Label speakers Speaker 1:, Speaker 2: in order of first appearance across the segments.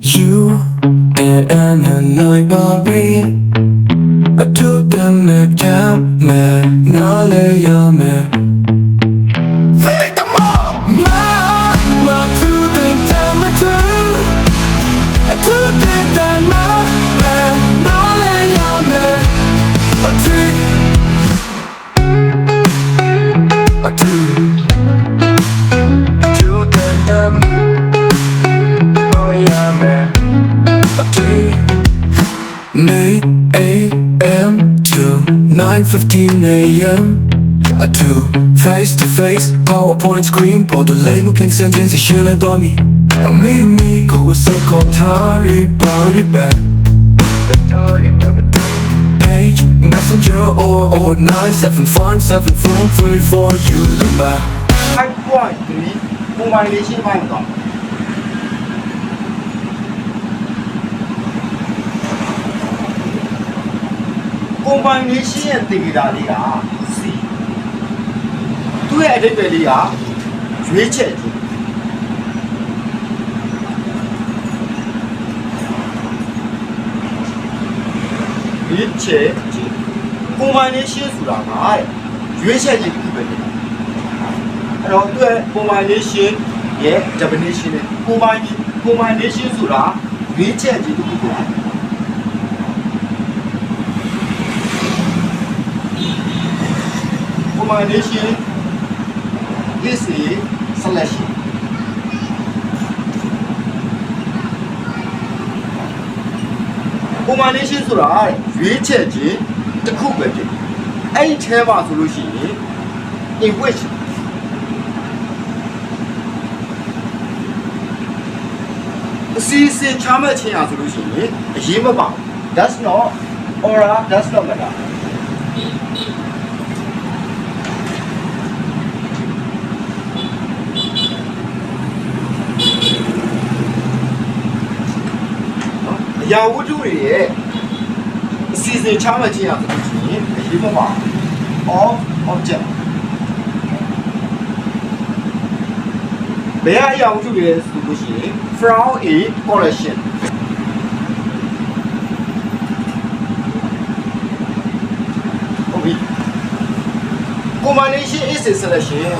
Speaker 1: You 9.15 a.m. I do face to face PowerPoint screen på the label pink sentence i kylen på mig Och me me go with circle tari body back Page messenger or or 975 phone free for you to back
Speaker 2: အဲ့ကွာဒီပုံမှန်လေးရှင်းပို င်းတော့ပုံမှန်လေးရှင်းရဲ့တင်ကြတာလေးက C သူ့ရဲ့အဓိပ္ပာယ်လေးကရွေးချက်ခြင်းရွေးချက်ခြင်းပုံမှန်လေးရှင်းဆိုတာကတဲ့ရွေးချက်ခြင်းတစ်ခုပဲဖြစ်တာအဲ့တော့သူ့ရဲ့ combination ရဲ့ definition နဲ့ combination combination ဆိုတာရွေးချက်ခြင်းတစ်ခုပေါ့ combination is a selection ကိုမနေရှင်းဆိုတာရွေးချက်ခြင်းတစ်ခုပဲဖြစ်တယ်အဲ့ဒီထဲမှာဆိုလို့ရှိရင် in which အစီအစဉ်ချမှတ်ခြင်းရဆိုလို့ရှိရင်အရေးမပါဘူး that's not or that's not matter ရာဝတ္ထုတွေရဲ့အစီအစဉ်ချမှတ်ခြင်းရဆိုလို့ရှိရင်အရေးမပါဘူး of object ဘယ်အရာဝတ္ထုတွေလဲဆိုလို့ရှိရင် from a collection ဟုတ်ပြီ combination is a selection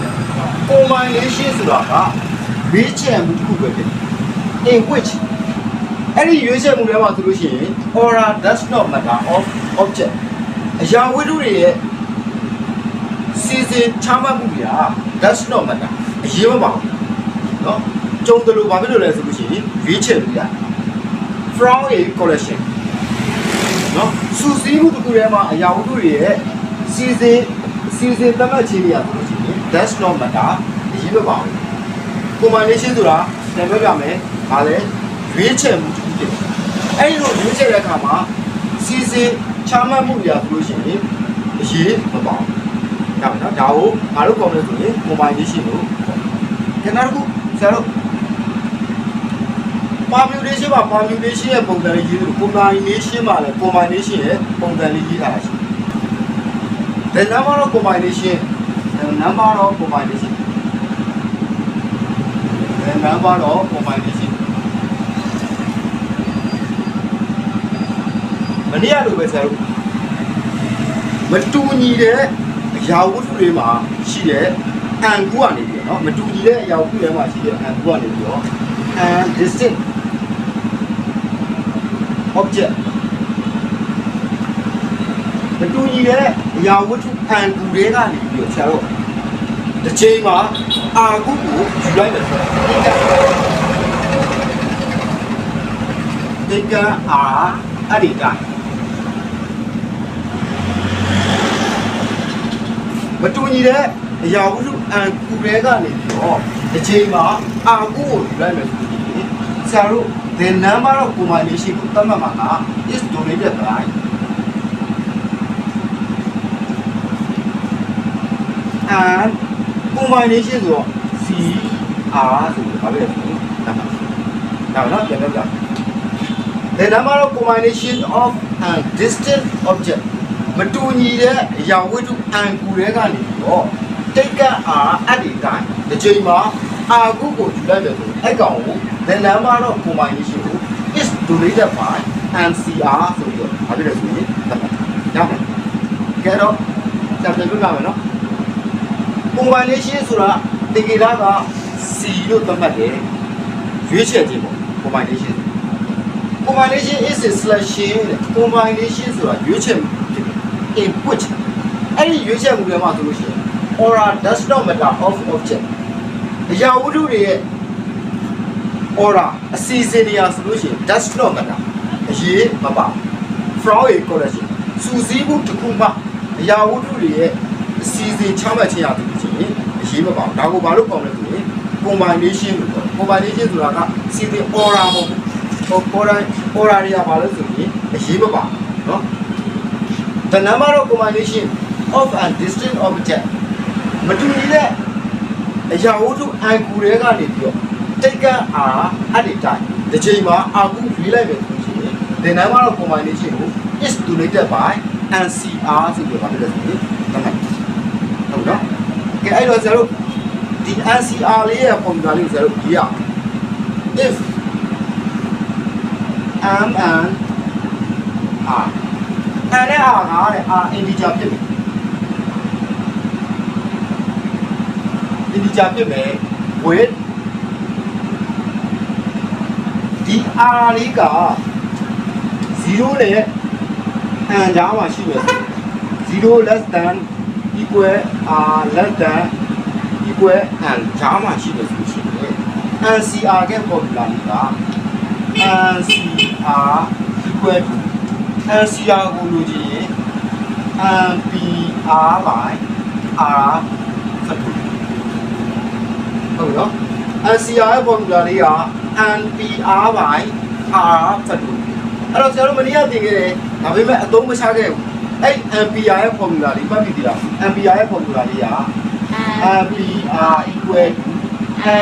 Speaker 2: combination ဆိုတာကရွေးချယ်မှုတစ်ခုပဲဖြစ်တယ် in which အဲ့ဒီရွေးချယ်မှုတွေမှာဆိုလို့ရှိရင် order does not matter of object အရာဝတ္ထုတွေရဲ့စီစဉ်ချမှတ်မှုတွေက does not matter အရေးမပါဘူးเนาะကြုံတယ်လို့ဘာဖြစ်လို့လဲဆိုလို့ရှိရင်ရွေးချယ်လို့ရ from a collection เนาะစူးစီးမှုတစ်ခုထဲမှာအရာဝတ္ထုတွေရဲ့စီစဉ်စီစဉ်သတ်မှတ်ခြင်းတွေရဆိုလို့ရှိရင် does not matter အရေးမပါဘူး combination ဆိုတာပြန်ပြောပြမယ်။ဒါလည်းရွေးချယ်မှုတစ်ခုဖြစ်တယ်။ အဲဒီလိုရွေးချယ်တဲ့အခါမှာစီစဉ်ချမှတ်မှုတွေဆိုလို့ရှိရင်အရေးမပါဘူး။ဒါပဲနော်။ဒါကိုငါတို့ကောင်းလို့ဆိုရင် combination ကိုခေါ်တယ်။ခဏတစ်ခုဆရာတို့ permutation မှာ permutation ရဲ့ပုံစံလေးရေးတယ် combination မှာလည်း combination ရဲ့ပုံစံလေးရေးထားတာရှိတယ်။ the number of combination the number of combination the number of combination မ နေ့ကလိုပဲဆရာတို့မတူညီတဲ့အရာဝတ္ထုတွေမှာရှိတဲ့အံကူကနေပြီးတော့နော်မတူညီတဲ့အရာဝတ္ထုတွေမှာရှိတဲ့အံကူကနေပြီးတော့ and distinct object မတူညီတဲ့အရာဝတ္ထုအံကူတွေကနေပြီးတော့ဆရာတို့တစ်ချိန်မှာအာကုကိုယူလိုက်တယ်ဆိုတော့ဒီကအာအရိကာ တူညီတဲ့အရာဝတ္ထုအန်ကူတွေကနေပြီးတော့တစ်ချိန်မှာအာကုကိုယူလိုက်မယ်ဆိုရင်ဆရာတို့ the number of combination ကိုသတ်မှတ်မှာက is dominated by and combination ဆိုတော့ C R ဆိုတော့ဘာပဲလဲဆိုတော့ဒါပါဒါတော့ပြန်ပြောပြ The number of combination of a distant object မတူညီတဲ့အရာဝတ္ထုအန်ကူတွေကနေပြီးတော့တိတ်ကအားအတ္တိတိုင်းတစ်ချိန်မှာအာကုကိုယူလိုက်တယ်ဆိုအဲ့ကောင်ကို the number of combination ကို donated by NCR ဆိုပြီးတော့ဘာဖြစ်လဲဆိုရင်သတ်မှတ်ရမယ်ကဲတော့စံပြန်ပြပြမယ်နော် combination ဆိုတာတင်ကြတာက C လို့သတ်မှတ်တယ်ရွေးချယ်ခြင်းပေါ့ combination combination is a selection တဲ့ combination ဆိုတာရွေးချယ်မှုဖြစ်တယ် input အဲ့ဒီရွေးချက်မှုတွေမှာဆိုလို့ရှိရင် aura does not matter of object အရာဝတ္ထုတွေရဲ့ aura အစီအစဉ်တွေဟာဆိုလို့ရှိရင် does not matter အရေးမပါ from a collection စူးစီးမှုတစ်ခုမှအရာဝတ္ထုတွေရဲ့အစီအစဉ်ချမှတ်ခြင်းရသူဆိုရင်အရေးမပါဘူးဒါကိုဘာလို့ပေါင်းလဲဆိုရင် combination လို့ခေါ် combination ဆိုတာကစီစဉ် aura မဟုတ်ဘူး aura aura တွေကဘာလဲဆိုရင်အရေးမပါဘူး the number of combination of a distinct object မတူညီတဲ့အရာဝတ္ထု i ကူတွေကနေပြီးတော့ taken are at a time ဒီချိန်မှာအာကူရွေးလိုက်မယ်ဆိုရင် the number of combination ကို is donated by NCR ဆိုပြီးတော့ပြောတယ်ဆိုရင်တမန်ဟုတ်နော်ကဲအဲ့တော့ဇာတို့ဒီ NCR လေးရဲ့ formula လေးကိုဇာတို့ကြည့်ရအောင် if m and r အဲ့နဲ့ r ကတဲ့ r integer ဖြစ်ပြီ integer ဖြစ်မယ် with ဒီ r လေးက0နဲ့ and ကြားမှာရှိမယ်0 less than equal r less than equal and ကြားမှာရှိမယ်ဆိုလို့ရှိရင် NCR ရဲ့ formula လေးက NCR equal to NCR ကိုလိုချင်ရင် NPR by R ဖတ်လို့ဟုတ်နော် NCR ရဲ့ formula လေးက NPR by R ဖတ်လို့အဲ့တော့ဆရာတို့မနေ့ကသင်ခဲ့တယ်ဒါပေမဲ့အသုံးမချခဲ့ဘူးအဲ့ NPR ရဲ့ formula လေးပတ်ပြီတည်လား NPR ရဲ့ formula လေးက NPR equal to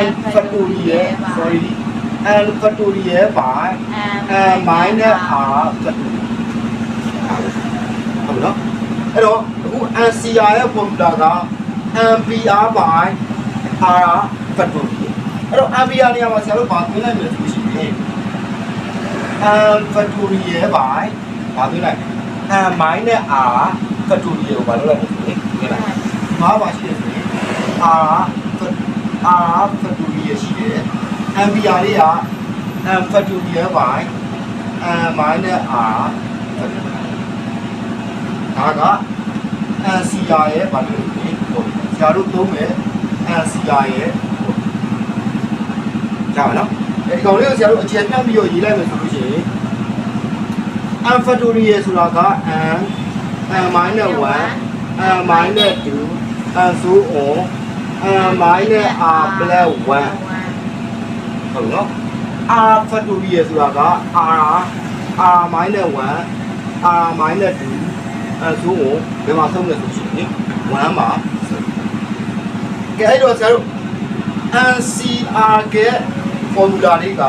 Speaker 2: n factorial sorry n factorial by n minus r factorial ဟုတ်နော်အဲ့တော့အခု NCR ရဲ့ formula က NPR by r factorial အဲ့တော့ NPR နေရာမှာဆရာတို့ဘာသွင်းလိုက်မလဲဆိုလို့ရှိရင် n factorial by ဘာသွင်းလိုက် n minus r factorial ကိုဘာလုပ်လိုက်လဲဆိုရင်သွင်းလိုက်ဘာပါရှိလဲဆိုရင် r r factorial ရှိတယ် NPR လေးက n factorial by n minus r factorial ဒါက NCR ရဲ့ဘာလို့လဲဆိုဆရာတို့သုံးမယ် NCR ရဲ့ကြားပါနော်အဲဒီကောင်လေးကိုဆရာတို့အခြေပြတ်ပြီးတော့ရေးလိုက်မယ်ဆိုလို့ရှိရင် n factorial ဆိုတာက n n minus 1 n minus 2 n so on n minus r plus 1ဟုတ်နော် r factorial ဆိုတာက r r minus 1 r minus 2 အဲဆိုကိုဘယ်မှာဆုံးလဲဆိုရှင်1မှာကဲအဲ့တော့ဆရာတို့ NCR က formula လေးက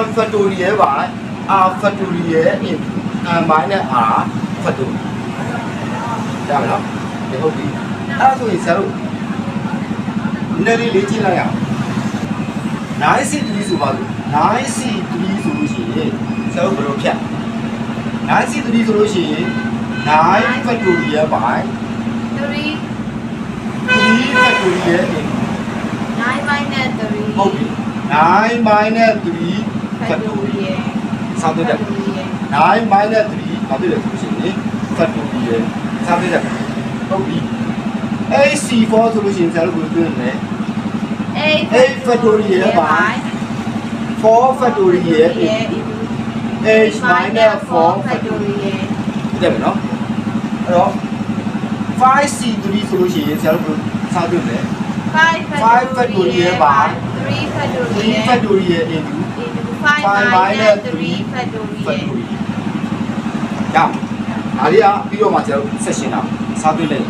Speaker 2: n factorial by r factorial in n minus r factorial ဒါမလားဒီဟုတ်ပြီအဲ့ဒါဆိုရင်ဆရာတို့နည်းနည်းလေးလေ့ကျင့်လိုက်ရအောင် 9C3 ဆိုပါလို့ 9C3 ဆိုလို့ရှိရင်ဆရာတို့ဘယ်လိုဖြတ် 9C3 ဆိုလို့ရှိရင် 9 factorial by
Speaker 3: 3
Speaker 2: 3 factorial in
Speaker 3: 9 minus 3
Speaker 2: ဟုတ်ပြီ9 minus 3 factorial စာသွင်းတယ်9 minus 3ဘာဖြစ်လဲဆိုလို့ရှိရင် factorial စာသွင်းတယ်ဟုတ်ပြီ AC4 ဆိုလို့ရှိရင်ဆရာတို့ဘယ်လိုသွင်းလဲ
Speaker 3: 8
Speaker 2: 8 factorial by 4 factorial in h minus 4 factorial တဲ့မယ်နော် အဲ့တော့ 5c3 ဆိုလို့ရှိရင်ဆရာတို့ဘယ်လိုစာသွင်းလဲ
Speaker 3: 5 factorial by 3 factorial
Speaker 2: 3 factorial into
Speaker 3: 5 minus 3 factorial
Speaker 2: ရဒါလေးကပြီးတော့မှကျွန်တော်ဆက်ရှင်းတာစားသွင်းလိုက်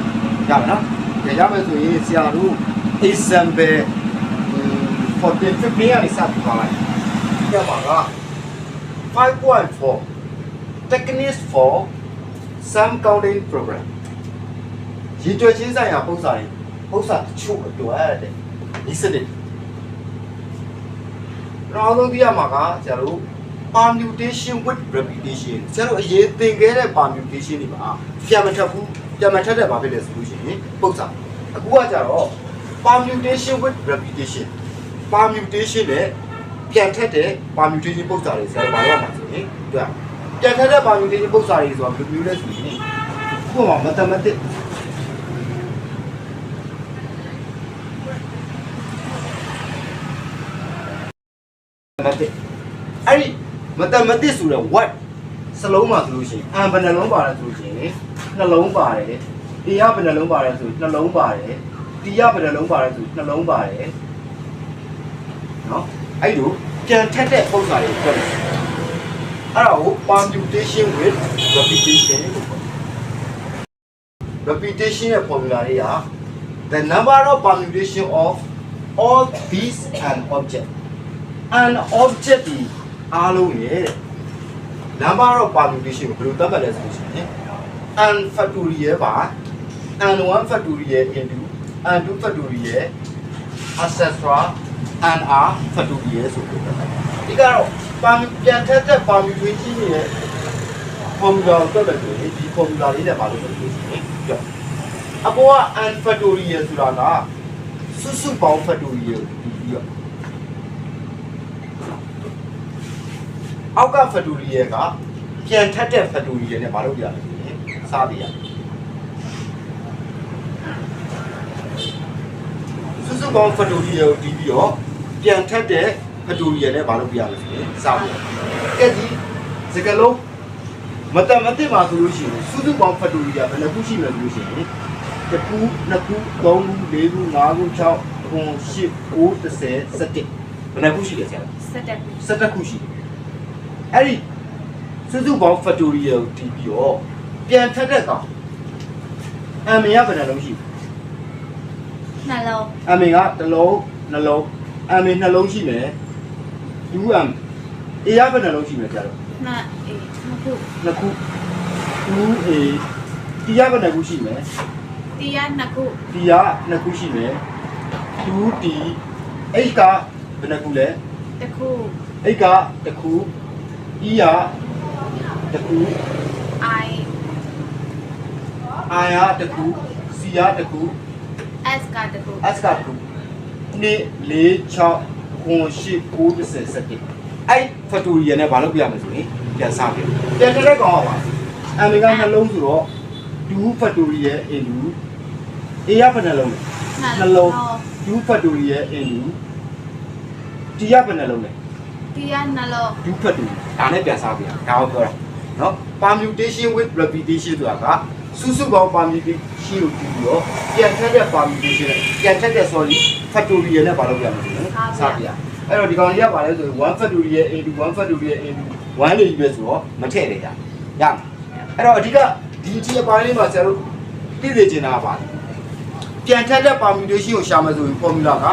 Speaker 2: ရမယ်နော်ကြရမယ်ဆိုရင်ဆရာတို့ example 14 15ကနေစပြီးသွားလိုက်ပြပါက5.4 techniques for sum counting program ရည်တွက်ချင်းဆိုင်ရာပုံစံပုံစံတချို့အတွက်တဲ့ဒီစနစ်နောက်ဆုံးပြရမှာကဆရာတို့ permutation with repetition ဆရာတို့အရေးသင်ခဲ့တဲ့ permutation တွေမှာပြန်မထပ်ဘူးပြန်မထပ်တဲ့ဘာဖြစ်လဲဆိုလို့ရှိရင်ပုတ်စာအခုကကြတော့ permutation with repetition permutation နဲ့ပြန်ထက်တဲ့ permutation ပုတ်စာတွေဆရာတို့ဘာလို့မှာဆိုရင်တွေ့ ပြန်ထက်တဲ့ permutation ပုတ်စာတွေဆိုတာဘယ်လိုမျိုးလဲဆိုရင်ဥပမာ mathematics မတ်အဲ့ဒီ mathematics ဆိုတဲ့ what စလုံးမှာဆိုလို့ရှိရင်အံဘယ်နှလုံးပါတယ်ဆိုလို့ရှိရင်နှလုံးပါတယ်တရားဘယ်နှလုံးပါတယ်ဆိုနှလုံးပါတယ်တရားဘယ်နှလုံးပါတယ်ဆိုနှလုံးပါတယ်နော်အဲ့လိုပြန်ထက်တဲ့ပုံစံတွေပြောတယ် အဲ့ဒါကို permutation with repetition လို့ခေါ်တယ် repetition ရဲ့ formula တွေက the number of permutation of all these and object an object ဒီအားလုံးရဲ့ number of permutation ကိုဘယ်လိုသတ်မှတ်လဲဆိုလို့ရှိရင် n factorial ပါ n 1 factorial into n 2 factorial etc n r factorial ဆိုပြီးတော့ဒီကတော့ perm ပြန်ထက်တဲ့ permutation ရဲ့ formula ကိုတွက်မယ်ဆိုရင်ဒီ formula လေးနဲ့မလုပ်လို့ဆိုရင်ပြောအပေါ်က n factorial ဆိုတာကစုစုပေါင်း factorial ကိုပြီးတော့အောက်က factorial ကပြန်ထက်တဲ့ factorial နဲ့မလုပ်ပြရမယ်ဆိုရင်စားပြရမယ်စုစုပေါင်း factorial ကိုတီးပြီးတော့ပြန်ထက်တဲ့ factorial နဲ့မလုပ်ပြရမယ်ဆိုရင်စားပြရမယ်ကဲဒီစကလုံးမတမတိမှာဆိုလို့ရှိရင်စုစုပေါင်း factorial ဘယ်နှခုရှိမလဲဆိုလို့ရှိရင်တစ်ခုနှစ်ခုသုံးခုလေးခုငါးခု၆ခု၈၉၁၀၁၁ဘယ်နှခုရှိလဲဆရာ
Speaker 3: စက်တက်ကူ
Speaker 2: 17ခုရှိတယ်အဲ့ဒီစုစုပေါင်း factorial ကိုတီးပြီးတော့ပြန်ထက်တဲ့ကောင်အမေကဘယ်နှလုံးရှိလဲ
Speaker 3: နှလုံး
Speaker 2: အမေကတစ်လုံးနှလုံးအမေနှလုံးရှိမယ် 2m အေးရဘယ်နှလုံးရှိမယ်ကြာတော့
Speaker 3: နှစ်အေးနှစ်ခု
Speaker 2: နှစ်ခု 2a တီးရဘယ်နှခုရှိမယ်
Speaker 3: တရားနှစ်ခု
Speaker 2: တီးရနှစ်ခုရှိမယ် 2t အဲ့ကဘယ်နှခုလဲ
Speaker 3: တစ်ခု
Speaker 2: အဲ့ကတစ်ခု e ရတစ်ခု
Speaker 3: အိုင်
Speaker 2: အာရတစ်ခုစီရတစ်ခု
Speaker 3: s ကတစ်ခု
Speaker 2: S ကခု2 4 6 9 10 10 11အဲ့ factorial နဲ့ဘာလုပ်ပြရမလဲဆိုရင်ပြန်စားပြပြန်တက်ကောင်ပါအမေကနှလုံးဆိုတော့2 factorial into a ရဘယ်နှလုံးလဲနှလုံး2 factorial into t ရဘယ်နှလုံးလဲ
Speaker 3: တရားနှလုံး
Speaker 2: 2 factorial ဒါနဲ့ပြန်စားပြဒါကိုပြောတာနော် permutation with repetition ဆိုတာက စုစုပေါင်း permutation ကိုကြည့်ပြီးတော့ပြန်ထက်တဲ့ permutation ပြန်ထက်တဲ့ sorry factorial နဲ့ဘာလုပ်ပြရမလဲဆိုရင်စားပြအဲ့တော့ဒီကောင်ကြီးကပါလဲဆိုရင်1 factorial into 1 factorial into 1လေးပဲဆိုတော့မထည့်ရကြရမယ်အဲ့တော့အဓိကဒီအကြည့်အပိုင်းလေးမှာဆရာတို့သိစေချင်တာကပါပြန်ထက်တဲ့ permutation ကိုရှာမယ်ဆိုရင် formula က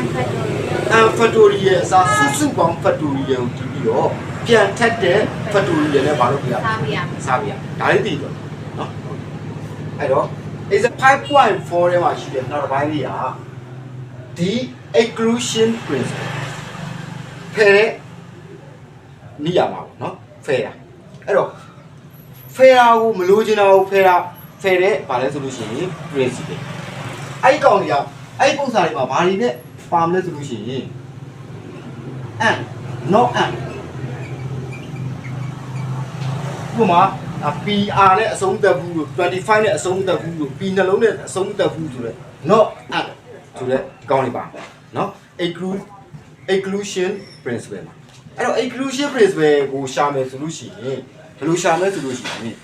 Speaker 3: m factorial
Speaker 2: n factorial အစားစုစုပေါင်း factorial ကိုကြည့်ပြီးတော့ပြန်ထက်တဲ့ factorial နဲ့ဘာလုပ်ပြရမလဲ
Speaker 3: စားပြရမယ်
Speaker 2: စားပြဒါလေးသိတော့နော် အဲ့တော့ is a 5.4ထဲမှာရှိတဲ့နောက်တစ်ပိုင်းလေးကဒီ exclusion principle ဖယ်တဲ့နေရာမှာပေါ့နော်ဖယ်တာအဲ့တော့ဖယ်တာကိုမလိုချင်တာကိုဖယ်တာဖယ်တဲ့ဗာလဲဆိုလို့ရှိရင် principle အဲ့ဒီကောင်တွေကအဲ့ဒီပုံစံတွေမှာဘာတွေနဲ့ပါမလဲဆိုလို့ရှိရင် and not and ဥပမာအ PR နဲ့အဆုံးသက်ဘူးလို့25နဲ့အဆုံးသက်ဘူးလို့ P နှလုံးနဲ့အဆုံးသက်ဘူးဆိုတော့ not at ဆိုတဲ့ဒီကောင်းလေးပါနော် exclude exclusion principle မှာအဲ့တော့ exclusion principle ကိုရှာမယ်ဆိုလို့ရှိရင်ဘယ်လိုရှာမလဲဆိုလို့ရှိရင်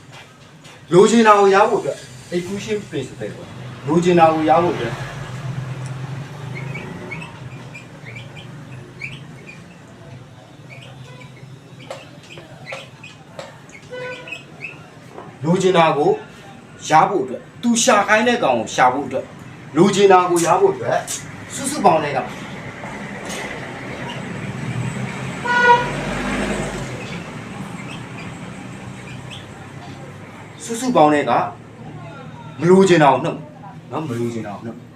Speaker 2: လိုချင်တာကိုရဖို့အတွက် exclusion principle ပေါ့လိုချင်တာကိုရဖို့အတွက် လိုချင်တာကိုရဖို့အတွက်သူရှာခိုင်းတဲ့ကောင်ကိုရှာဖို့အတွက်လိုချင်တာကိုရဖို့အတွက်စုစုပေါင်းတွေကစုစုပေါင်းတွေကမလိုချင်တာကိုနှုတ်နော်မလိုချင်တာကိုနှုတ်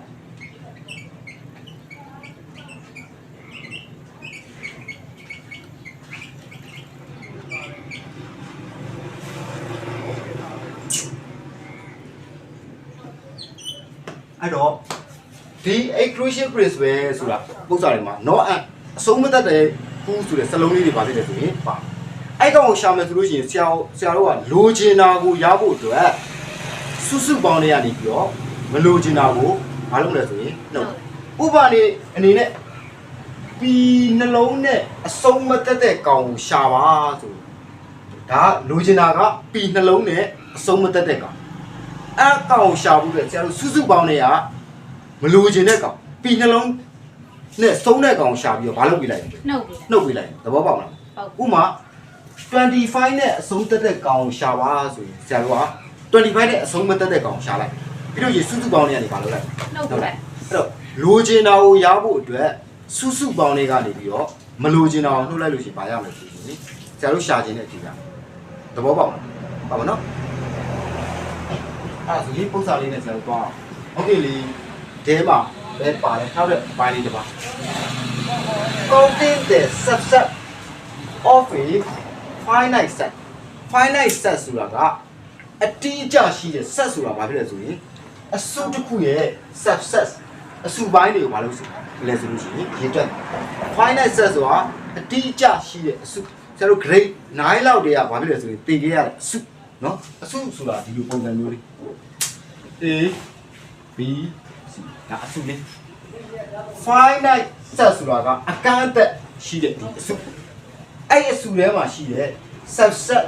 Speaker 2: တော့ဒီ accretion principle ဆိုတာပုံစံတွေမှာ not အဆုံးမသက်တဲ့ဘူးဆိုတဲ့စလုံးလေးတွေပါဖြစ်တယ်ဆိုရင်ပါအဲ့ကောင်ကိုရှာမယ်ဆိုလို့ရှိရင်ဆရာဆရာတို့ကလိုချင်တာကိုရဖို့အတွက်စုစုပေါင်းတွေကနေပြီးတော့မလိုချင်တာကိုမလုပ်လဲဆိုရင်နှုတ်ဥပမာအနေနဲ့ပြီးနှလုံးနဲ့အဆုံးမသက်တဲ့ကောင်ကိုရှာပါဆိုဒါလိုချင်တာကပြီးနှလုံးနဲ့အဆုံးမသက်တဲ့ကောင် အဲ့ကောင်ကိုရှာဖို့အတွက်ဆရာတို့စုစုပေါင်းတွေကမလိုချင်တဲ့ကောင်ပြီးနှလုံးနဲ့ဆုံးတဲ့ကောင်ကိုရှာပြီးတော့မလုပ်ပြလိုက်ဘူး
Speaker 3: နှုတ်ပြီ
Speaker 2: နှုတ်ပေးလိုက်သဘောပေါက်လား
Speaker 3: ဟုတ်
Speaker 2: ဥမာ25နဲ့အဆုံးသက်တဲ့ကောင်ရှာပါဆိုရင်ဆရာတို့က25နဲ့အဆုံးမသက်တဲ့ကောင်ရှာလိုက်ပြီးတော့ရေစုစုပေါင်းတွေကနေပါလို့လိုက်
Speaker 3: နှုတ်ပြီ
Speaker 2: အဲ့တော့လိုချင်တာကိုရဖို့အတွက်စုစုပေါင်းတွေကနေပြီးတော့မလိုချင်တာကိုနှုတ်လိုက်လို့ရှိရင်ဘာရမလဲဆိုရင်ဆရာတို့ရှာခြင်းတဲ့အချိန်ကသဘောပေါက်လားပါမနော် အဲ့ဒါဆိုလေးပုစာလေးနဲ့ဆရာတို့သွားအောင်ဟုတ်ကဲ့လေးဒဲမှာပဲပါတယ်ထားတဲ့ဘိုင်းလေးတစ်ပါ Counting the subset of a finite set finite set ဆိုတာကအတိအကျရှိတဲ့ set ဆိုတာဘာဖြစ်လဲဆိုရင်အစုတစ်ခုရဲ့ subset အစုပိုင်းတွေကိုမလုပ်စုလဲဆိုလို့ရှိရင်ရေတွက် finite set ဆိုတာအတိအကျရှိတဲ့အစုဆရာတို့ grade 9လောက်တည်းကဘာဖြစ်လဲဆိုရင်သင်ခဲ့ရတဲ့အစု နော်အစုဆိုတာဒီလိုပုံစံမျိုးလေး A B C ဒါအစုလေး finite set ဆိုတာကအကန့်အသတ်ရှိတဲ့ဒီအစုအဲ့ဒီအစုထဲမှာရှိတဲ့ subset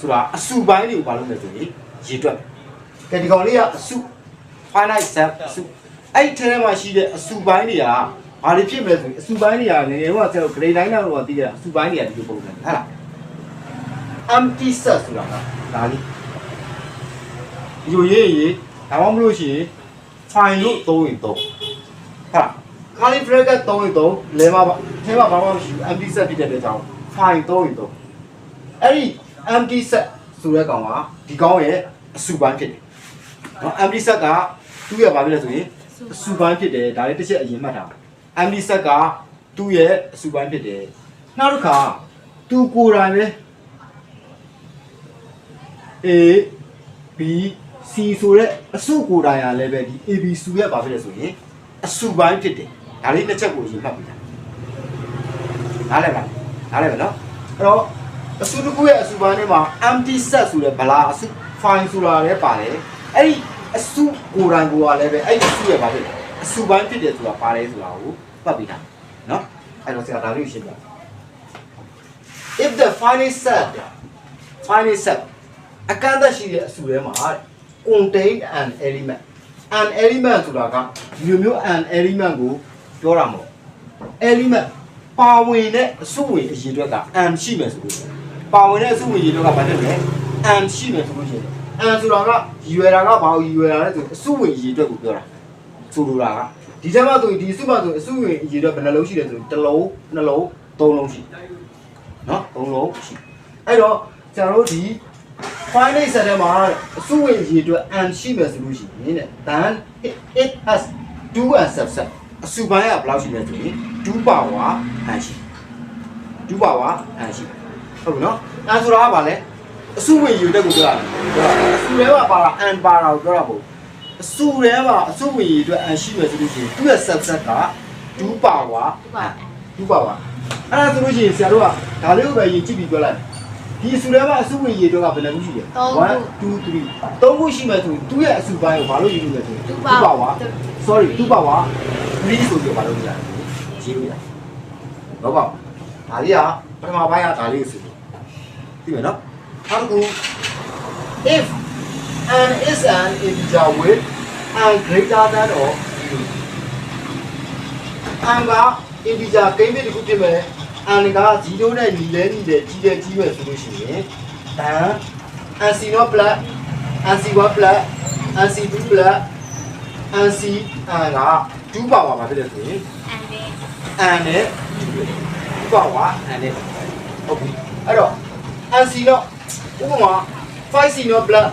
Speaker 2: ဆိုတာအစုပိုင်းတွေကိုဘာလို့လဲဆိုရင်ရေတွက်တယ်ဒီကောင်လေးကအစု finite set အစုအဲ့ဒီထဲမှာရှိတဲ့အစုပိုင်းတွေကဘာတွေဖြစ်မလဲဆိုရင်အစုပိုင်းတွေကငယ်ငယ်ကကျွန်တော် grade 9လောက်တော့သိကြတာအစုပိုင်းတွေကဒီလိုပုံစံဟုတ်လား empty set ဆိုတာက ဒါလေးဒီလိုရေးရေးဒါမှမဟုတ်လို့ရှိရင် fine လို့သုံးရင်သုံးဟာကာလီဘရက်က3ရင်3လဲမှာပါအဲမှာဘာမှမရှိဘူး empty set ဖြစ်တဲ့အတွက်ကြောင့် fine 3ရင်3အဲ့ဒီ empty set ဆိုတဲ့ကောင်ကဒီကောင်ရဲ့အစုပိုင်းဖြစ်တယ်နော် empty set ကသူ့ရဲ့ဘာဖြစ်လဲဆိုရင်အစုပိုင်းဖြစ်တယ်ဒါလေးတစ်ချက်အရင်မှတ်ထား empty set ကသူ့ရဲ့အစုပိုင်းဖြစ်တယ်နောက်တစ်ခါသူကိုယ်တိုင်ပဲ A B C ဆိုတဲ့အစုကိုယ်တိုင်ရလဲပဲဒီ A B စုရဲ့ဘာဖြစ်လဲဆိုရင်အစုပိုင်းဖြစ်တယ်ဒါလေးတစ်ချက်ကိုရင်မှတ်ပြီးတာနားလည်ပါနားလည်ပါနော်အဲ့တော့အစုတစ်ခုရဲ့အစုပိုင်းထဲမှာ empty set ဆိုတဲ့ဗလာအစု fine ဆိုတာလည်းပါတယ်အဲ့ဒီအစုကိုယ်တိုင်ကိုယ်ကလည်းပဲအဲ့ဒီအစုရဲ့ဘာဖြစ်လဲအစုပိုင်းဖြစ်တယ်ဆိုတာပါတယ်ဆိုတာကိုပတ်ပြီးတာနော်အဲ့တော့ဆရာဒါလေးကိုရှင်းပြ if the finite set finite set အကန့်အသတ်ရှိတဲ့အစုထဲမှာ contain an element an element ဆိုတာကဒီလိုမျိုး an element ကိုပြောတာမဟုတ် element ပါဝင်တဲ့အစုဝင်အရေးအတွက်က an ရှိမယ်ဆိုလို့ပါဝင်တဲ့အစုဝင်အရေးအတွက်ကဘာဖြစ်လဲ an ရှိမယ်ဆိုလို့ရှိရင် an ဆိုတာကရည်ရွယ်တာကဘာကိုရည်ရွယ်တာလဲဆိုအစုဝင်အရေးအတွက်ကိုပြောတာဆိုလိုတာကဒီချက်မှဆိုရင်ဒီအစုမှဆိုရင်အစုဝင်အရေးအတွက်ဘယ်နှလုံးရှိလဲဆိုရင်တစ်လုံးနှစ်လုံးသုံးလုံးရှိနော်သုံးလုံးရှိအဲ့တော့ကျွန်တော်တို့ဒီ finite set ထဲမှာအစုဝင်ရေအတွက် and ရှိမယ်ဆိုလို့ရှိရင်တဲ့ then it, it has two and subset အစုပိုင်းကဘယ်လောက်ရှိလဲဆိုရင်2 power and ရှိ2 power and ရှိဟုတ်ပြီနော် and ဆိုတာကဘာလဲအစုဝင်ရေအတွက်ကိုပြောတာပြောတာအစုထဲမှာပါတာ and ပါတာကိုပြောတာပေါ့အစုထဲမှာအစုဝင်ရေအတွက် and ရှိမယ်ဆိုလို့ရှိရင်သူ့ရဲ့ subset က2 power 2 power အဲ့ဒါဆိုလို့ရှိရင်ဆရာတို့ကဒါလေးကိုပဲရင်ကြည့်ပြီးပြောလိုက် ဒီအစုထဲမှာအစုဝင်ရေအတွက်ကဘယ်နှခုရှိလဲ1 2 3သုံးခုရှိမှဆိုရင်သူ့ရဲ့အစုပိုင်းကိုဘာလို့ရေးလို့လဲဆိုရင်
Speaker 3: 2
Speaker 2: 2
Speaker 3: power
Speaker 2: power sorry 2 power 3ဆိုပြီးဘာလို့ရေးရလဲရေးလို့ရတော့ပါဒါလေးကပထမပိုင်းကဒါလေးဆိုပြီးပြီမယ်နော်နောက်တစ်ခု if n is an integer with n greater than or equal n က integer ကိန်းမြစ်တစ်ခုဖြစ်မယ် n က0နဲ့ညီလဲညီတယ်ကြီးတယ်ကြီးမယ်ဆိုလို့ရှိရင် then NC0 plus NC1 plus NC2 plus NC n က2 power မှာဖြစ်တယ်ဆိုရင်
Speaker 3: and then
Speaker 2: n နဲ့2 power n နဲ့ဟုတ်ပြီအဲ့တော့ NC တော့ဥပမာ 5C0 plus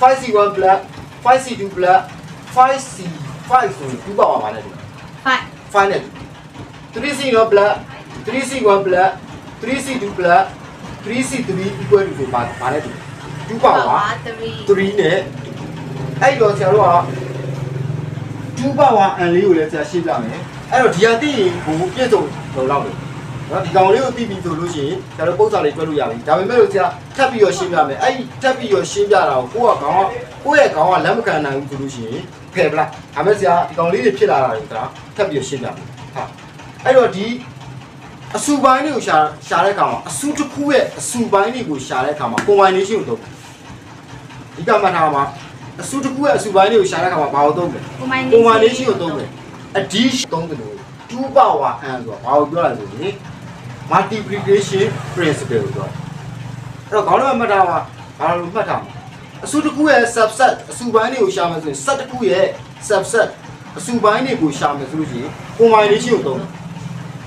Speaker 2: 5C1 plus 5C2 plus 5C5 ဆိုရင်2 power မှာနဲ့တူ
Speaker 3: 5
Speaker 2: 5နဲ့တူ 3C0 plus 3C1 plus 3C2 plus 3C3 equal to ဘာဘာနဲ့တူ2 power
Speaker 3: 3
Speaker 2: 3နဲ့အဲ့တော့ဆရာတို့က2 power n လေးကိုလည်းဆရာရှင်းပြမယ်အဲ့တော့ဒီဟာသိရင်ဘုံပြည့်စုံတော့လောက်တယ်နော်ဒီကောင်လေးကိုသိပြီဆိုလို့ရှိရင်ဆရာတို့ပုံစံလေးတွဲလို့ရပြီဒါပေမဲ့လို့ဆရာထပ်ပြီးတော့ရှင်းပြမယ်အဲ့ဒီထပ်ပြီးတော့ရှင်းပြတာကိုကိုကကောင်ကကိုယ့်ရဲ့ကောင်ကလက်မခံနိုင်ဘူးဆိုလို့ရှိရင်ဖယ်ပလိုက်ဒါပေမဲ့ဆရာဒီကောင်လေးတွေဖြစ်လာတာတွေကထပ်ပြီးတော့ရှင်းပြမယ်ဟာအဲ့တော့ဒီ အစူပိုင်းတွေကိုရှာရှာတဲ့အခါမှာအစူတစ်ခုရဲ့အစူပိုင်းတွေကိုရှာတဲ့အခါမှာ combination ကိုသုံးတယ်ဒီကမှတ်ထားမှာအစူတစ်ခုရဲ့အစူပိုင်းတွေကိုရှာတဲ့အခါမှာဘာကိုသုံးလဲ
Speaker 3: combination
Speaker 2: combination ကိုသုံးတယ် addition သုံးတယ်လို့2 power n ဆိုတာဘာကိုပြောရလဲဆိုရင် multiplication principle ကိုပြောတယ်အဲ့တော့ခေါင်းထဲမှာမှတ်ထားမှာဘာလို့မှတ်ထားမှာအစုတစ်ခုရဲ့ subset အစုပိုင်းတွေကိုရှာမယ်ဆိုရင် set တစ်ခုရဲ့ subset အစုပိုင်းတွေကိုရှာမယ်ဆိုလို့ရှိရင် combination ကိုသုံးတယ်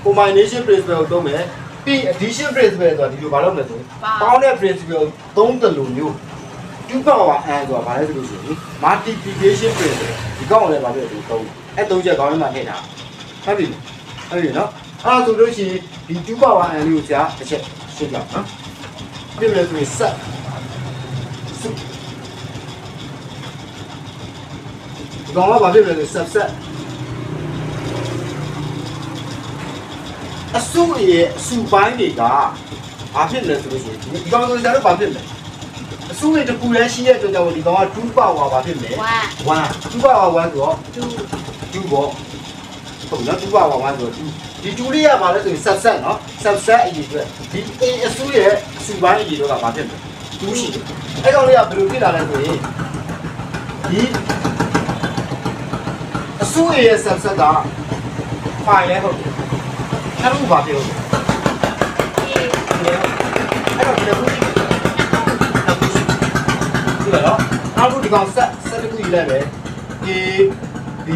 Speaker 2: combination principle ကိုသုံးမယ်ပြီး addition principle ဆိုတာဒီလိုဘာလုပ်မလဲဆိုရင်ပေါင်းတဲ့ principle ကိုသုံးတယ်လို့မျိုး2 power n ဆိုတာဘာလဲဆိုလို့ရှိရင် multiplication principle ဒီကောင်လည်းဘာလို့လဲဆိုသုံးတယ်အဲ့သုံးချက်ခေါင်းထဲမှာထည့်ထားဟုတ်ပြီဟုတ်ပြီနော်အဲ့ဒါဆိုလို့ရှိရင်ဒီ2 power n လေးကိုဆရာတစ်ချက်ရှင်းပြနော်ပြင်လဲဆိုရင် set စုဒီကောင်ကဘာဖြစ်လဲဆို subset အစုရဲ့အစုပိုင်းတွေကဘာဖြစ်လဲဆိုလို့ရှိရင်ဒီကောင်ဆိုကျွန်တော်တို့ဘာဖြစ်လဲအစုရဲ့တစ်ခုလည်းရှိတဲ့အတွက်ကြောင့်ဒီကောင်က2 power ဘာဖြစ်လဲ
Speaker 3: one
Speaker 2: 1 2 power 1ဆိုတော့
Speaker 3: two
Speaker 2: 2ပေါ့ဟုတ်နော်2 power 1ဆိုတော့2ဒီ2လေးရပါလဲဆိုရင် subset နော် subset အရေးအတွက်ဒီ A အစုရဲ့အစုပိုင်းအရေးတော့ကဘာဖြစ်လဲ2ရှိတယ်အဲ့ကောင်လေးကဘယ်လိုဖြစ်လာလဲဆိုရင်ဒီအစုရဲ့ subset က file လဲဟုတ်တယ် အဲ့လိုဘာဖြစ်လို့
Speaker 3: a
Speaker 2: အဲ့တော့ဒီလိုဒီလိုနော်နောက်တစ်ဒီကောင်ဆက်ဆက်တစ်ခုရေးလိုက်မယ် A B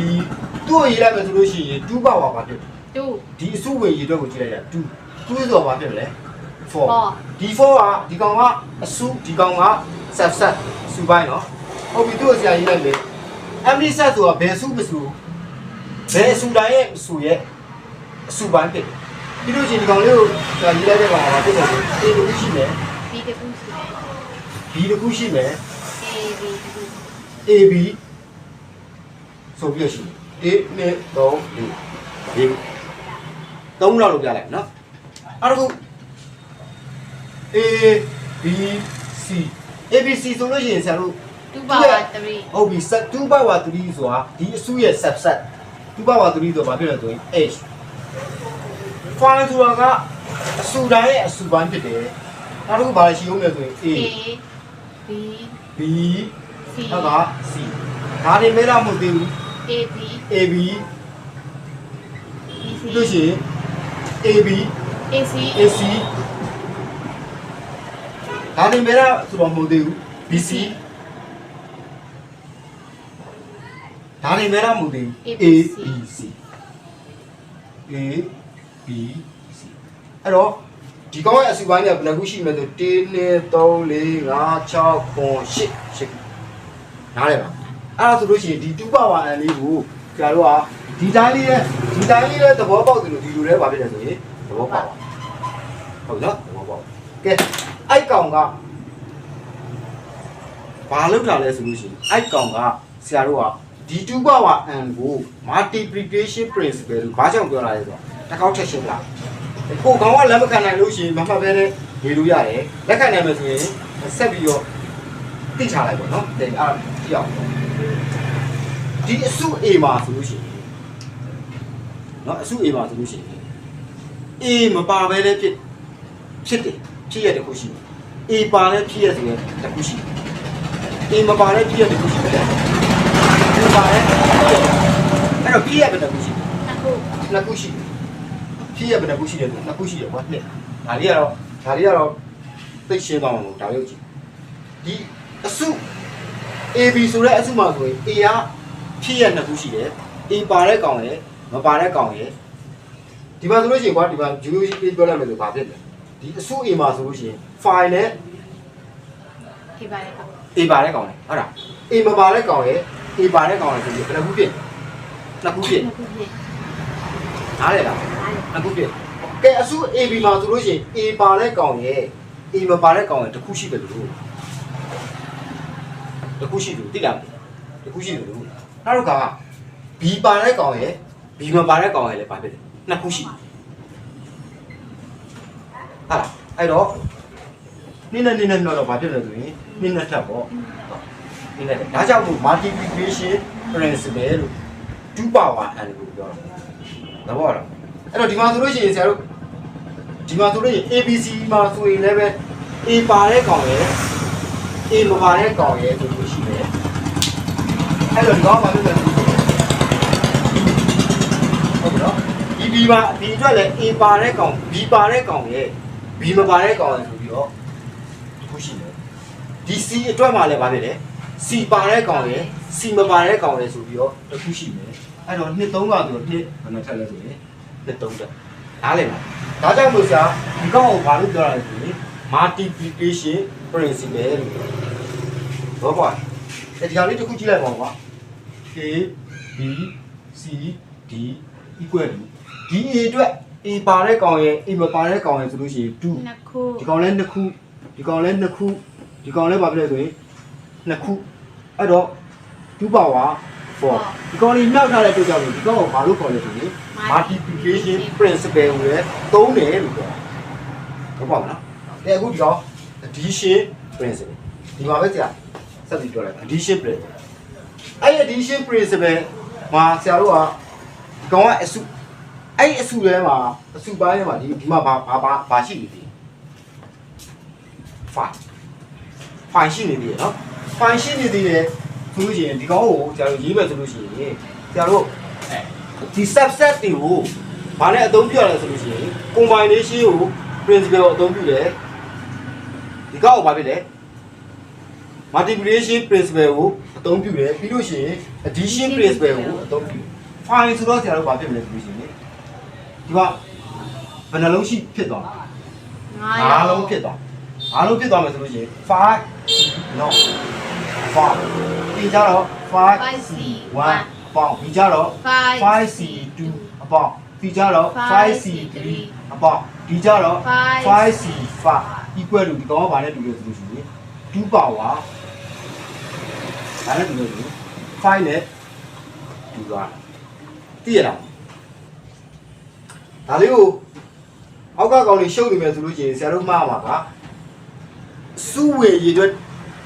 Speaker 2: သူ့ကိုရေးလိုက်မယ်ဆိုလို့ရှိရင်2 power ပါဖြစ်
Speaker 3: two
Speaker 2: ဒီအစုဝင်ရေးအတွက်ကိုကြည့်လိုက်ရ2 2ဆိုတော့ဘာဖြစ်မလဲ4
Speaker 3: four
Speaker 2: ဒီ4ကဒီကောင်ကအစုဒီကောင်က subset စုပိုင်းနော်ဟုတ်ပြီသူ့ကိုဆရာရေးလိုက်မယ် empty set ဆိုတာဘယ်စုမစုဘယ်အစုတိုင်းရဲ့အစုရဲ့ အစုပိုင်းဖြစ်ပြီးလို့ရှိရင်ဒီကောင်လေးကိုဆရာရေးလိုက်တဲ့ကောင်ကဘာဖြစ်လဲဆို A လို့ရှိမယ်
Speaker 3: b တခုရှိတယ်
Speaker 2: B တစ်ခုရှိမယ်
Speaker 3: a b တခု
Speaker 2: AB ဆိုပြီးရှိတယ်1 2 3 4ဒီသုံးလောက်လို့ပြလိုက်နော်အဲ့ဒါခု A B C ABC ဆိုလို့ရှိရင်ဆရာတို့
Speaker 3: two power three
Speaker 2: ဟုတ်ပြီ set 2 power 3ဆိုတာဒီအစုရဲ့ subset 2 power 3ဆိုဘာဖြစ်လဲဆိုရင် H file ဆိုတာကအစုတိုင်းရဲ့အစုပိုင်းဖြစ်တယ်နောက်တစ်ခုဘာလဲရှိအောင်လဲဆိုရင် A
Speaker 3: a b
Speaker 2: B
Speaker 3: c
Speaker 2: နောက်က C ဒါတွေမဲတော့မဟုတ်သေးဘူး
Speaker 3: a b
Speaker 2: AB
Speaker 3: b
Speaker 2: ပြီးလို့ရှိရင် AB
Speaker 3: a c
Speaker 2: AC ဒါတွေမဲတော့ဆိုတော့မဟုတ်သေးဘူး BC ဒါတွေမဲတော့မဟုတ်သေးဘူး ABC A B C အဲ့တော့ဒီကောင်းရဲ့အစုပိုင်းကဘယ်နှခုရှိမလဲဆို1 2 3 4 5 6 9 8 8နားလဲပါအဲ့ဒါဆိုလို့ရှိရင်ဒီ2 power n လေးကိုကျန်တော့ဒီတိုင်းလေးရဲ့ဒီတိုင်းလေးရဲ့သဘောပေါက်တယ်လို့ဒီလိုလဲပါဖြစ်တယ်ဆိုရင်သဘောပေါက်ပါဟုတ်နော်သဘောပေါက်ကဲအဲ့ကောင်ကဘာလုပ်တာလဲဆိုလို့ရှိရင်အဲ့ကောင်ကဆရာတို့ကဒီ2 power n ကို multiplication principle လို့ဘာကြောင့်ပြောလာလဲဆိုတော့ တစ်ခေါက်ထက်ရှင်းလာကိုကောင်ကလက်မခံနိုင်လို့ရှိရင်မမှတ်ဘဲနဲ့နေလို့ရတယ်လက်ခံနိုင်မယ်ဆိုရင်ဆက်ပြီးတော့တိချလိုက်ပေါ့နော်တဲ့အဲ့ဒါကြည့်အောင်ဒီအစု A မှာဆိုလို့ရှိရင်နော်အစု A မှာဆိုလို့ရှိရင် A မပါဘဲလည်းဖြစ်ဖြစ်တယ်ဖြစ်ရတဲ့ခုရှိတယ် A ပါလည်းဖြစ်ရဆိုရင်တစ်ခုရှိတယ် A မပါလည်းဖြစ်ရတဲ့ခုရှိတယ် A ပါလည်းဖြစ်ရအဲ့တော့ဖြစ်ရတဲ့ခုရှိတယ်
Speaker 3: နှစ်ခု
Speaker 2: နှစ်ခုရှိတယ် ဖြစ်ရဘယ်နှခုရှိတယ်ဆိုနှစ်ခုရှိတယ်ကွာနှစ်ဒါလေးကတော့ဒါလေးကတော့သိရှင်းသွားမှာမဟုတ်ဒါလေးကိုကြည့်ဒီအစု AB ဆိုတဲ့အစုမှာဆိုရင် A ကဖြစ်ရနှစ်ခုရှိတယ် A ပါတဲ့ကောင်ရယ်မပါတဲ့ကောင်ရယ်ဒီမှာဆိုလို့ရှိရင်ကွာဒီမှာ geology ပြောလိုက်မယ်ဆိုဘာဖြစ်လဲဒီအစု A မှာဆိုလို့ရှိရင် file နဲ့
Speaker 3: ဒီပါလေကော
Speaker 2: A ပါတဲ့ကောင်လေဟုတ်လား A မပါတဲ့ကောင်ရယ် A ပါတဲ့ကောင်ရယ်ဆိုပြီးဘယ်နှခုဖြစ်နှစ်ခုဖြစ်
Speaker 3: နှစ်ခုဖြစ်
Speaker 2: နားလေလား
Speaker 3: အားလေ
Speaker 2: နှစ်ခုဖြစ်ကဲအစု AB မှာဆိုလို့ရှိရင် A ပါတဲ့ကောင်ရယ် A မပါတဲ့ကောင်ရယ်တစ်ခုရှိတယ်လို့တစ်ခုရှိတယ်သိလားတစ်ခုရှိတယ်လို့နောက်တစ်ခါ B ပါတဲ့ကောင်ရဲ့ B မပါတဲ့ကောင်ရဲ့လည်းပါဖြစ်တယ်နှစ်ခုရှိဟာလားအဲ့တော့နင်းနဲ့နင်းနဲ့တော့တော့ဘာဖြစ်လဲဆိုရင်နင်းနဲ့ထပ်ပေါ့နင်းနဲ့ဒါကြောင့်မို့ multiplication principle လို့2 power n လို့ပြောတာသဘောလား အဲ့တော့ဒီမှာဆိုလို့ရှိရင်ဆရာတို့ဒီမှာဆိုလို့ရှိရင် ABC မှာဆိုရင်လည်းပဲ A ပါတဲ့ကောင်ရဲ့ A မပါတဲ့ကောင်ရဲ့ဆိုလို့ရှိတယ်အဲ့တော့ဒီကောင်ဘာဖြစ်လဲဆိုရင်ဟုတ်ပြီနော်ဒီ B ပါဒီအတွက်လည်း A ပါတဲ့ကောင် B ပါတဲ့ကောင်ရဲ့ B မပါတဲ့ကောင်ရဲ့ဆိုပြီးတော့တစ်ခုရှိတယ်ဒီ C အတွက်မှလည်းဘာဖြစ်လဲ C ပါတဲ့ကောင်ရဲ့ C မပါတဲ့ကောင်ရဲ့ဆိုပြီးတော့တစ်ခုရှိမယ်အဲ့တော့နှစ်သုံးကောင်ဆိုတော့နှစ်ဘယ်နှထက်လဲဆိုရင် နှစ်သုံးတက်နားလည်လားဒါကြောင့်မို့ဆရာဒီကောင်ကိုဘာလို့ပြောရလဲဆိုရင် multiplication principle လို့ပြောပါအဲ့ဒီကောင်လေးတစ်ခုကြည့်လိုက်ပါဦးကွာ A B C D equal to D A အတွက် A ပါတဲ့ကောင်ရဲ့ A မပါတဲ့ကောင်ရဲ့ဆိုလို့ရှိရင်2
Speaker 3: နှစ်ခု
Speaker 2: ဒီကောင်လဲနှစ်ခုဒီကောင်လဲနှစ်ခုဒီကောင်လဲဘာဖြစ်လဲဆိုရင်နှစ်ခုအဲ့တော့2 power 4ဒီကောင်လေးမြောက်ထားတဲ့အတွက်ကြောင့်ဒီကောင်ကိုဘာလို့ခေါ်လဲဆိုရင် multiplication principle ကိုလည်းသုံးတယ်လို့ပြောတာဟုတ်ပါမလားတဲ့အခုဒီကောင် addition principle ဒီမှာပဲကြာဆက်ပြီးပြောလိုက် addition principle အဲ့ဒီ addition principle မှာဆရာတို့ကဒီကောင်ကအစုအဲ့ဒီအစုထဲမှာအစုပိုင်းထဲမှာဒီဒီမှာဘာဘာဘာဘာရှိနေသေးလဲ fine fine ရှိနေသေးတယ်နော် fine ရှိနေသေးတယ် ဆိုလို့ရှိရင်ဒီကောင်ကိုဆရာတို့ရေးမယ်ဆိုလို့ရှိရင်ဆရာတို့ဒီ subset တွေကိုဘာနဲ့အသုံးပြရလဲဆိုလို့ရှိရင် combination ကို principle ကိုအသုံးပြုတယ်ဒီကောင်ကိုဘာဖြစ်လဲ multiplication principle ကိုအသုံးပြုတယ်ပြီးလို့ရှိရင် addition principle ကိုအသုံးပြုတယ် fine ဆိုတော့ဆရာတို့ဘာဖြစ်မလဲဆိုလို့ရှိရင်ဒီကဘယ်နှလုံးရှိဖြစ်သွားလဲ
Speaker 3: ငါး
Speaker 2: ငါးလုံးဖြစ်သွားငါးလုံးဖြစ်သွားမယ်ဆိုလို့ရှိရင်5 no 5ဒီကြတော့5
Speaker 3: 5 C
Speaker 2: 1အပေါင်းဒီကြတော့
Speaker 3: 5
Speaker 2: 5C 2အပေါင်းဒီကြတော့ 5C 3အပေါင်းဒီကြတော့ 5C 5 equal to ဒီကောင်ကဘာနဲ့တူလဲဆိုလို့ရှိရင်2 power ဘာနဲ့တူလဲဆိုရင်5နဲ့တူသွားတာသိရလားဒါလေးကိုအောက်ကကောင်လေးရှုပ်နေမယ်ဆိုလို့ရှိရင်ဆရာတို့မှားပါကစုဝေရည်အတွက်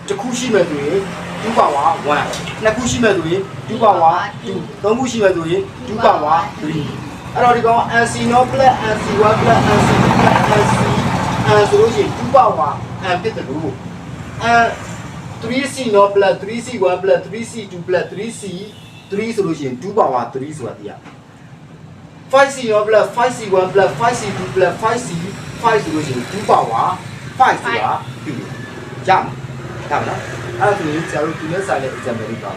Speaker 2: တစ်ခုရှိမယ်ဆိုရင်2 power 1နှစ်ခုရှိမယ်ဆိုရင်2 power 2သုံးခုရှိမယ်ဆိုရင်2 power 3အဲ့တော့ဒီကောင် NC နော် plus NC 1 plus NC 2 plus NC အဲဆိုလို့ရှိရင်2 power n ဖြစ်တယ်လို့အဲ 3c နော် plus 3c 1 plus 3c 2 plus 3c 3ဆိုလို့ရှိရင်2 power 3ဆိုတာသိရ 5c ရော plus 5c 1 plus 5c 2 plus 5c 5ဆိုလို့ရှိရင်2 power 5ဆိုတာပြီရမယ် ရမယ်နော်အဲ့ဒါဆိုရင်ဆရာတို့ဒီနေ့ဆိုင်တဲ့ example လေးပါ